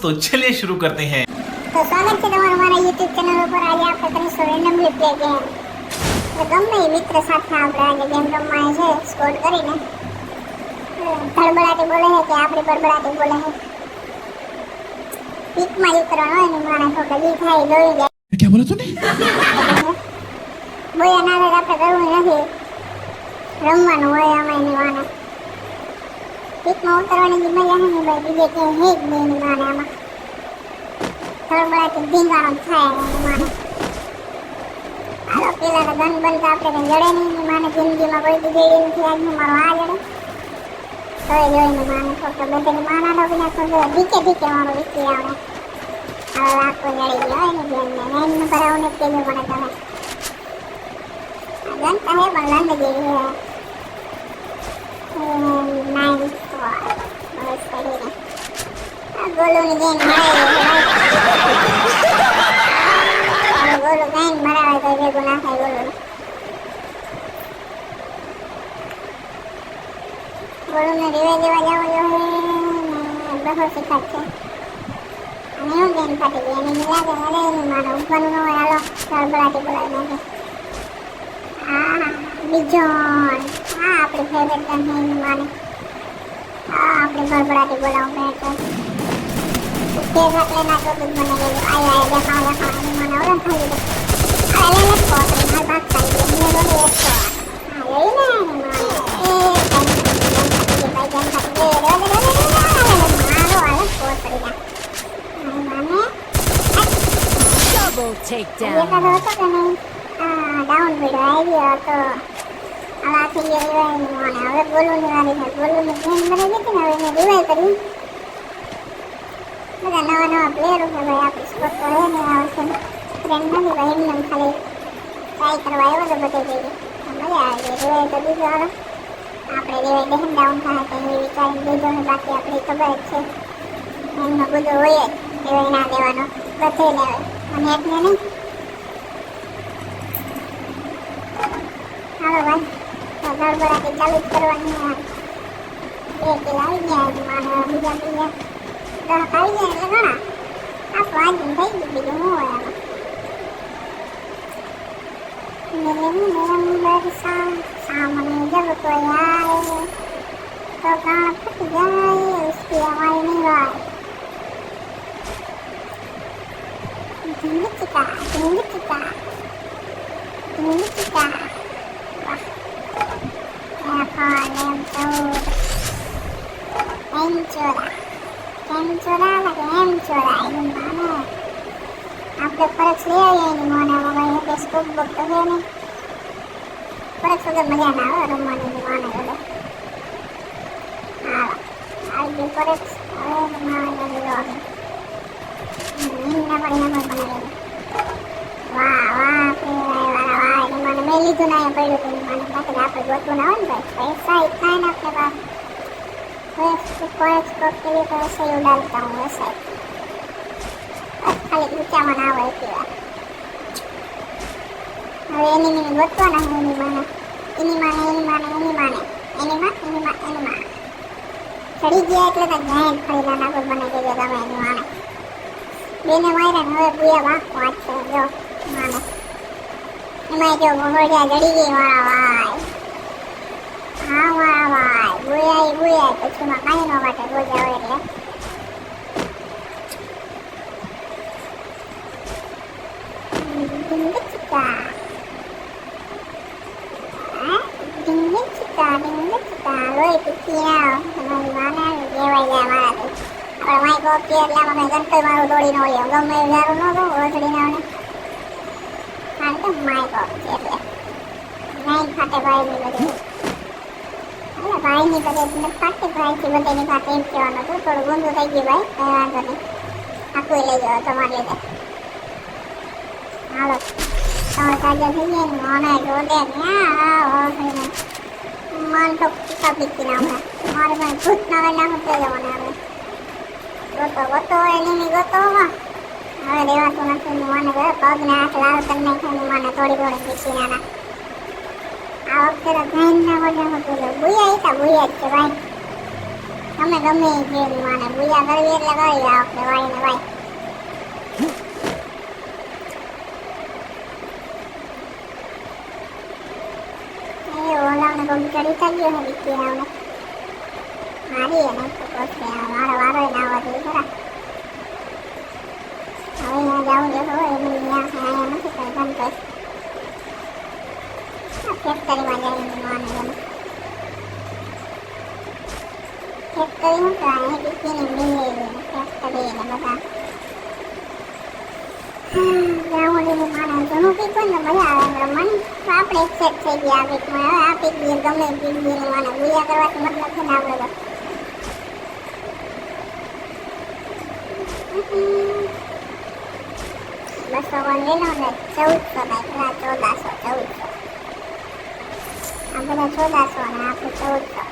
तो चलिए शुरू करते हैं તો સ્વાગત છે તમારું મારા YouTube ચેનલ ઉપર આજે આપણે કરીશું રેન્ડમલી પ્લે ગેમ તો ગમે એ મિત્ર સાથે આપણે આજે ગેમ રમવાની છે સ્કોર કરીને ધડબડાટી બોલે છે કે આપણી બડબડાટી બોલે છે પીકમાં જ ઉતરવાનું હોય ને માણસ તો કદી થાય દોડી જાય क्या बोला तूने બોયા ના આવે તો આપણે કરવું નથી રમવાનું હોય આમાં એની માને પીકમાં ઉતરવાની જે મજા છે ને ભાઈ બીજે કે હે જ નહીં માને આમાં. ધડબડાટી ધીંગાણો થાય માને. હાલો, પેલા તો ગન તો આપણે કઈ જડે નહીં માને, જિંદગીમાં કોઈ બીજે એ નથી, આજ મારો આ જડે. તોય જોઈને માને ફક્ત બધાની માના નો વિના તો ધીકે ધીકે મારો વિકી આવે હવે આખો જડી ગયો એની બેનને નાઈનનું કરાવું ને કેજો મને તમે. ગન તો હે, પણ લંડ જેવી હે નાઈન બસ કરીને આ ગોલુની ગેમ મરાવી ગોલું ગેમ મરાવે તો ભેગું ના થાય ગોલું. ગોલુને રીવે દેવા છે એવું ગેમ ફાટી ગઈ અને બોલાવી નાખે. હા બીજોન હા, આપણી ફેવરેટ ગન હા આપણે બળબડાટી બોલાવું thì hoặc là là cho mình mình này ai ai để họ để họ nhưng mà nấu lên thôi được ai lên lớp cột thì hai bác cần điểm như đó đi lớp cột lấy nè nhưng mà ê cần cần gì bây giờ thật ghê đó đó đó đó đó là lần mà đó là lớp cột rồi nè này mà nhé double takedown vậy ta đó chắc là này à down video ấy gì đó cơ ಅಲ್ಲ ತಿಂಡಿ ಎಲ್ಲ ನೀವು ನಾವು goal ನೀವು goal ನೀವು ಏನು ಬರೋದಕ್ಕೆ ನಾವು ಏನು ಡಿವೈಸ್ ಬರೀ બધા નવા નવા પ્લેયરો છે ભાઈ આપણે સ્કોર તો હે નહીં આ વખતે ફ્રેન્ડ નથી ભાઈ, એમને ખાલી ટ્રાય કરવા આવ્યો તો બધે જઈને મજા આવી ગઈ જોઈએ તો બીજો આવે આપણે દેવાય બહેન ડાઉન થાય તો એ વિચારીને દેજો ને બાકી આપણી ખબર જ છે. એમનો બધો હોય જ દેવાય ના દેવાનો. બધે લેવાય. અને એકને નહીં. હાલો ભાઈ તો ગડબડાટી ચાલુ જ કરવાની આ બે ગયા બીજા બીજા Dah kali yang kena nak. Apa anjing baik begitu mula. Merem merem bersam sama ni jauh tu ya. Kau kan pergi usia awal ni lah. Tunggu kita, tunggu kita, tunggu kita. Wah, apa yang tu? Enjoy. કેમ ચોરાવા કે એમ ચોરાય એમ માને. આપણે પરત લઈ આવીએ ને મોને mobile એટલે સ્કૂલ બુક તો હે નહીં. પરત વગર મજા ના આવે રમવાની માને એટલે હા આજે પરત હવે રમાવા જઈએ નિંદા પણ એમ જ વાહ વાહ વાહ મને મેં લીધું ના પડ્યું મને. બાકી આપણે ગોતવું ના હોય ને પૈસા એટલા ને આપણે પાસે. पास तो फॉरेक्स स्टॉक के लिए तो ऐसे ही डालता हूँ वैसे બસ ખાલી ઊંચામાં ના હોય એટલી વાર હવે એની મને ગોતવાના છે એની માને એની માને એની માને એની માને એની માં એની માં એની માં ચડી ગયા એટલે તો ગાયન ફરી નાના પર બનાવી દેજો તમે એની માને બેને માર્યા ને હવે બુયા વાંક વાત છે જો માને એમાં જો મોહડિયા જડી ગઈ વાળા વાય હા વાળા વાય બુયા ઈ બુયા પછી માં કાંઈ ન વાટે બોલ્યા હોય એટલે Dingitika. Ah, dingitika, dingitika. લોહી પીકી ના તમારી માને લેવાઈ જાય મારાથી આપણે માઇક ઓફ કરીએ એટલે આમાં કઈ ગંતોય મારું દોડી ન હોય ગમે એ વિચારું ન તો ઓછડી ના આવે કારણ કે માઇક ઓફ છે એટલે નાઈન ફાટે ભાઈની બધી અરે ભાઈની બધી એટલે ફાટે ભાઈથી બધાની ફાટે એમ કહેવાનું હતું. થોડું ગુંદું થઈ ગયું ભાઈ. કંઈ વાંધો નહીં. આખું લઈ જાઓ, તમારી લીધે હાલો. તમે તાજા થઈ ગયા મને જોડે મન તો પીકા પીકી હમણાં. મારે પણ ભૂત ના વેલા તે જવાને હવે. ગોતો ગોતો, એની ગોતો હવે રેવાતું નથી. મને ગયો પગને હાથ લાલ કરી નાખ્યો મને થોડી થોડી પીછી નાના આ વખતે તો ગાઈન ના વજન હતું બુયા હતા બુયા જ છે ભાઈ તમે ગમે એ જે માને બુયા કરવી એટલે કરી જાઓ કે વાય ને વાય એ ઓલાને કોઈ ચડી ચડ્યો હે વિકી આવને મારી એને તો પોતે મારો વારો ના આવવા દે ખરા હવે ત્યાં જાઉં જો હોય એમને ત્યાં અહીંયા નથી કઈ બંધ કર ફેક્ટરીમાં જઈને ગમે ફેક્ટરી હું તો અહીંયા વિકીને મિલેલી ફેક્ટરી ને બધા ઓલી માને જૂનું પીક ને મજા આવે આ આ બસો ચૌદસો ચૌદસો આ બધા ચૌદાસો ને આપણે ચૌદસો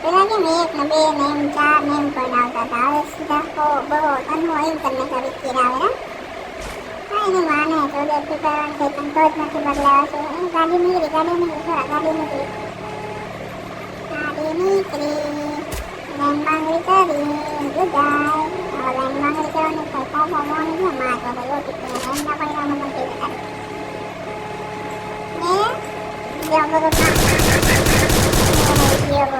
પેલા કેમ એક ને બે ને એમ ચાર ને એમ કરીને આવતા હતા હવે સીધા સો બહુ તનુ એમ કરીને કરી કીર આવે ને હા એની માને ચૌદ થી કરવાનું છે પણ તો જ નથી બદલાવા છે એ ગાડી નીકળી ગાડી નીકળી થોડા ગાડી નીકળી ગાડી નીકળી લેન માંગણી કરી ગુદાય ಅವರನ್ನು ಸ್ವಲ್ಪ ಮೌನವನ್ನು ಮಾಡುವ ಯೋಚಿಸುವ ಪರಿಣಾಮವನ್ನು ತಿಳಿಸುತ್ತಾರೆ ನೇ ಯೋಗರು ಯೋಗ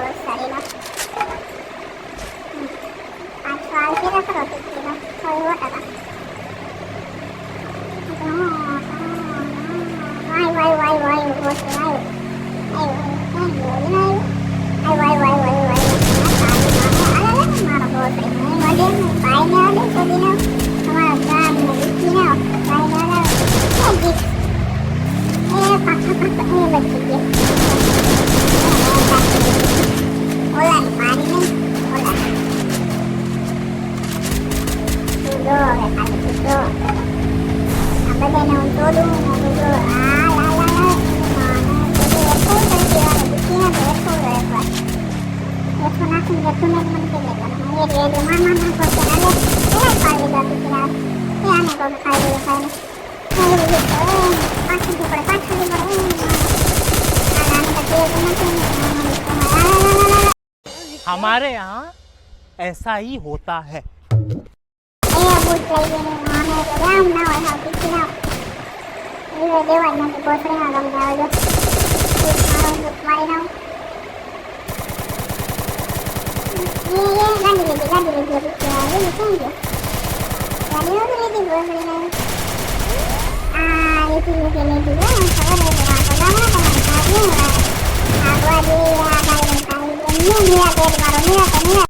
हमारे यहाँ ऐसा ही होता है એ เนี่ยเนี่ยเป็นมาตรงเนี้ยตรงเนี้ย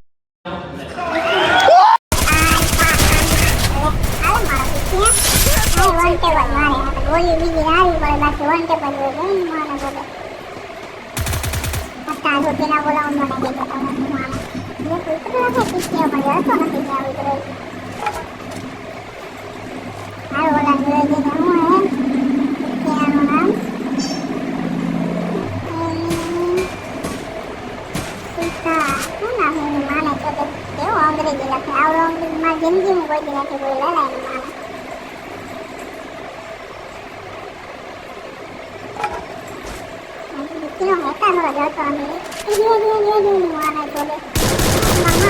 ಗಿರಾಕಿಗಳೆಲ್ಲ ಲೈನ್ ಮಾಡಿ ಇನ್ನೂ ಹೋಗ್ತಾ ನೋಡೋ ಹೇಳ್ತಾನೆ ಇದು ಏನು ಏನು ಏನು ಆನಾಯ್ತದೆ ನಮ್ಮ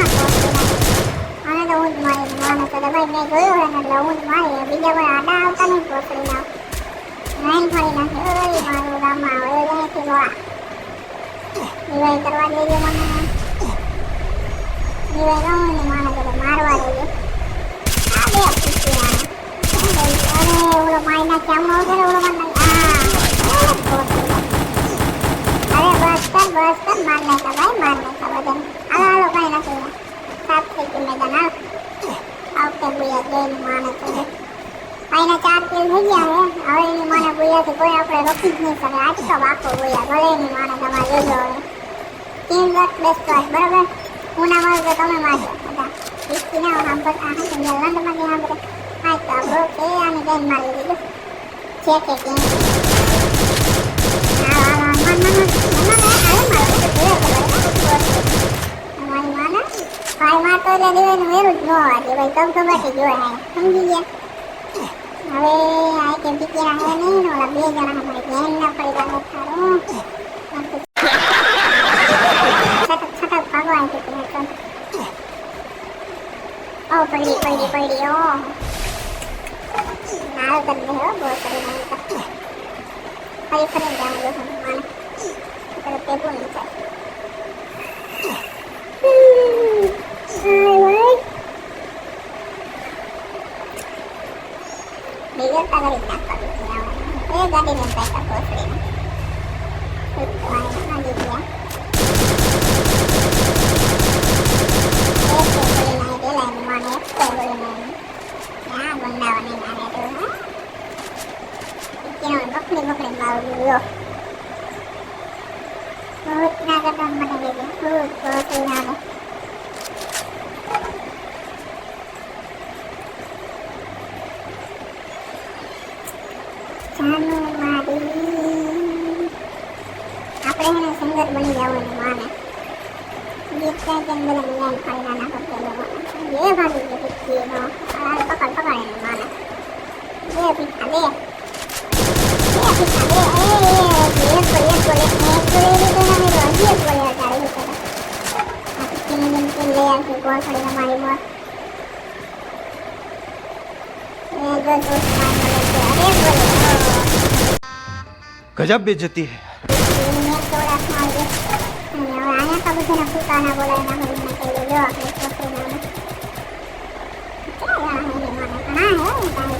ಆನಂದ ಒಂದು ಮಾಡಿ ಆನಂತದ ಬನ್ನಿ ಗೊಯ್ಯೋಣಲ್ಲ ಒಂದು ಮಾಡಿ ಬಿಜೆಪಿ ಅಡ ಆಗ್ತಾನೆ ಹೋಗ್ತೀವಿ ನಾವು ಏನು ಮಾಡಿ ನಾನು ಹೇಳಿ ಮಾಡುವುದಮ್ಮ ಯೋಜನೆ ಸಿಗುವ ಇವಾಗ ತರವಾಗಿ ಮೊನ್ನೆ ಇವಾಗ ಒಂದು ಮಾಡೋದಿಲ್ಲ ಮಾರವಾರಿಗೆ Posri na. અરે બસ કર બસ કર મારને કા ભાઈ મારને કા બદન હાલો હાલો કઈ નથી સાત થઈ ગયું મેદાન હાલ આવતે બુયા જઈને માને તો ભાઈના ચાર હે બુયાથી કોઈ આપણે રોકી જ નહીં શકે આજ તો વાકો બુયા ભલે એની માને બરાબર હું ના મારું તમે મારજો બધા વીસથી ના આમ પર આ હાથ લંડમાં ગયા આપણે આ તો આપણો છે આને જઈને મારી દીધું છે કે કેમ ભાઈ માં તો એટલે દેવાનું વેરું જ ન હોવા દે ભાઈ કમ કમાટી જોવા હે સમજી ગયા હવે આ કે બીજા હે નહીં ને ઓલા બે જણા અમારે ઘેર ના પડી જાય થારું છટક છટક ભગવાન કે તમે ನಾವು ಬಂದೆ ಹೋ ಬೋರ್ಡ್ ಕಡೆ ನಾವು ಕಷ್ಟ ಪರಿಸರ ಜಾಗಗಳು ಸಮಾನ ಪೇಪರ್ ನಿಂತ 跟我说一下吧 માં થોડી મારી બોલ. ગજબ બેજતી હે. બોલાય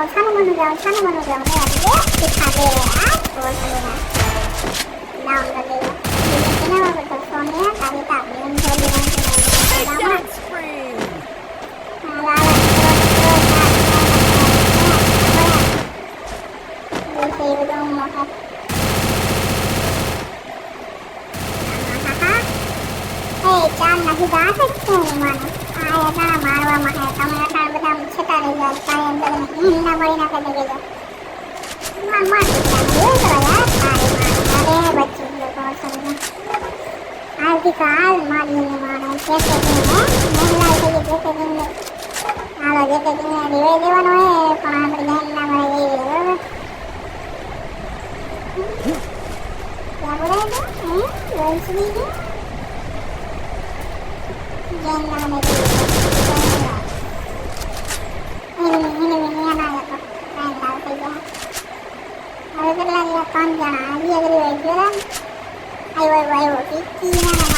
gram, 사는 거는 gram, 사는 거는 gram 해가지고 그 가게에 그걸 합니다. 나 없는데 이제 지나가부터 소매 가게다 이런 소리는 그냥 나와. Thank you. Hey, John, now he's out of the આ હતા મારવામાં હે તમે હતા બધા છતા રહી ગયા કાંઈ એમ કરીને હિંડા મળી નાખે થઈ ગયા માં માં એવું કરો યાર તારે અરે બચ્ચું લોકો સમજો હાલથી તો હાલ મારીને મારો જે કે ને મહિલા થઈ ગઈ જે કે ને હાલો જે કે ને રિવાઈ દેવાનો હે પણ આપણે ધ્યાન ના મળે એ બરોબર ક્યાં બોલાય તો હે લોન્ચ થઈ ગયું அதுக்கெல்லாம் இல்லை காமிச்சானா அது எதிரி வைக்கிறேன் ஐயோ ஐயோ ஐயோ கிச்சினா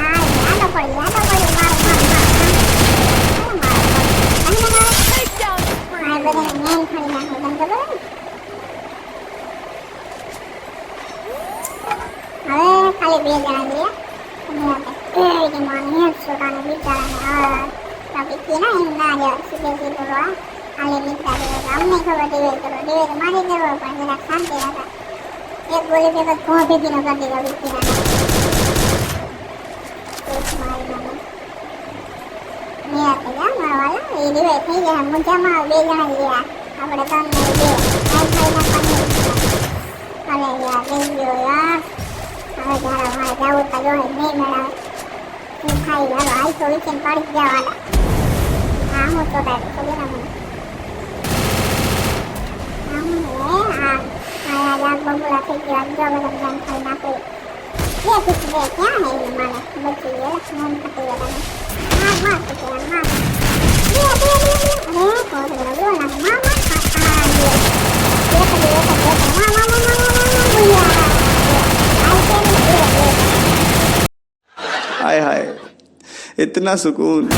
હા યાદો પડી યાદો પડી મારો મારો મારો મારો આ બધાને મેન ફરી નાખો તમને ખબર? હવે ખાલી ખબર દેવે કરો દેવે મારી જરૂર પણ જરાક શાંતિ રાખા એક ગોળી ભેગો ઘઉં ભેગી નો કરી દીધો બિચારાને એક મારી મને મેં આપે જા મારા વાલા, એ દેવે થઈ ગયા મુંજામાં બે જણા રહ્યા. આપણે ત્રણ ને બે આ ખાઈ નાખવાની અરે યાર લઈ ગયો, યાર. હવે જરા મારે જવું તો જોઈએ નહીં મેળાવે. હું ખાઈ, હાલો હાલ તો વીકેન્ડ પાડી જવાના. હા, હું તો તારે ખબર ના મને w ogóle tej grandowe zawdzięczaj na tej... Jezus, wiecie, ja nie wiem, ale będzie wiele przynajmniej na tej jeden. A, mam takie, ja mam. Nie, nie, nie, nie, nie, to zrobiło nam mama, a, a, nie. Wiecie, wiecie, wiecie, mama, mama, mama, mama, ja. Ale to nie było, nie. हाय हाय इतना सुकून